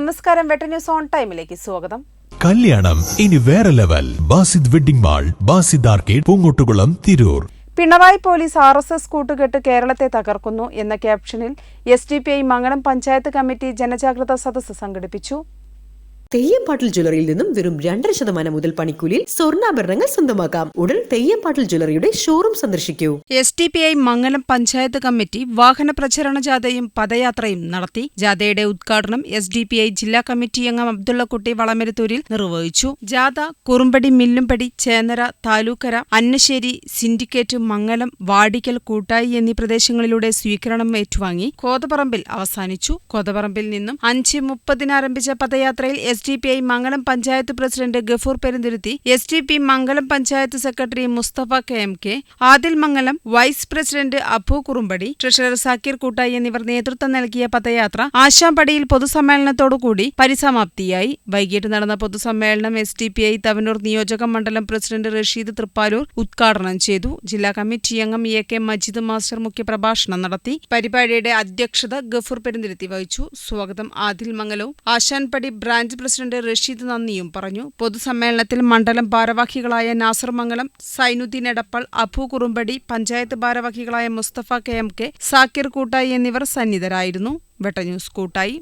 നമസ്കാരം. വെട്ട news on ടൈമിലേക്ക് സ്വാഗതം. കല്യാണം ഇനി വേറെ level. Basid wedding mall Basid arcade Poongottukulam Tirur. Pinarayi police R S S കൂട്ടുകെട്ട് കേരളത്തെ തകർക്കുന്നു എന്ന ക്യാപ്ഷനിൽ S D P I Mangalam panchayat committee ജനജാഗ്രതാ സദസ്സ് സംഘടിപ്പിച്ചു. തെയ്യംപാട്ടിൽ ജ്വല്ലറിയിൽ നിന്നും വെറും രണ്ടര ശതമാനം മുതൽ പണിക്കൂലിയിൽ സ്വർണാഭരണങ്ങൾ സ്വന്തമാക്കാം. ഉടൻ തെയ്യംപാട്ടിൽ ജ്വല്ലറിയുടെ ഷോറൂം സന്ദർശിക്കൂ. S D P I Mangalam panchayat committee വാഹന പ്രചരണ ജാഥയും പദയാത്രയും നടത്തി. ജാഥയുടെ ഉദ്ഘാടനം എസ് ഡി പി ഐ ജില്ലാ കമ്മിറ്റി അംഗം അബ്ദുള്ളക്കുട്ടി വളമരുത്തൂരിൽ നിർവഹിച്ചു. ജാഥ കുറുമ്പടി മില്ലുംപടി ചേന്നര താലൂക്കര അന്നശ്ശേരി സിൻഡിക്കേറ്റ് മംഗലം വാടിക്കൽ കൂട്ടായി എന്നീ പ്രദേശങ്ങളിലൂടെ സ്വീകരണം ഏറ്റുവാങ്ങി കോതപറമ്പിൽ അവസാനിച്ചു. കോതപറമ്പിൽ നിന്നും അഞ്ച് മുപ്പതിനാരംഭിച്ച പദയാത്രയിൽ S D P I Mangalam panchayat president Gafoor Perunthiruthi S D P Mangalam panchayat secretary Musthafa K M K Adil Mangalam vice president Abu Kurumbadi treasurer Zakir Koottayi എന്നിവർ നേതൃത്വം നൽകിയ പദയാത്ര ആശാമ്പടിയിൽ പൊതുസമ്മേളനത്തോടുകൂടി പരിസമാപ്തിയായി. വൈകിട്ട് നടന്ന പൊതുസമ്മേളനം S D P I Thavanur നിയോജക മണ്ഡലം president Rasheed തൃപ്പാലൂർ ഉദ്ഘാടനം ചെയ്തു. ജില്ലാ കമ്മിറ്റി അംഗം എ കെ മജീദ് മാസ്റ്റർ മുഖ്യപ്രഭാഷണം നടത്തി. പരിപാടിയുടെ അധ്യക്ഷത ഗഫൂർ പെരുന്തിരുത്തി വഹിച്ചു. സ്വാഗതം ആദിൽ മംഗലവും. ആശാൻപടി ബ്രാഞ്ച് പ്രസിഡന്റ് റഷീദ് നന്ദിയും പറഞ്ഞു. പൊതുസമ്മേളനത്തിൽ മണ്ഡലം ഭാരവാഹികളായ നാസർ മംഗലം സൈനുദ്ദീൻ എടപ്പൾ അബു കുറുമ്പടി പഞ്ചായത്ത് ഭാരവാഹികളായ Musthafa K M K Zakir Koottayi എന്നിവർ സന്നിധരായിരുന്നു. വെട്ട ന്യൂസ് കൂട്ടായി.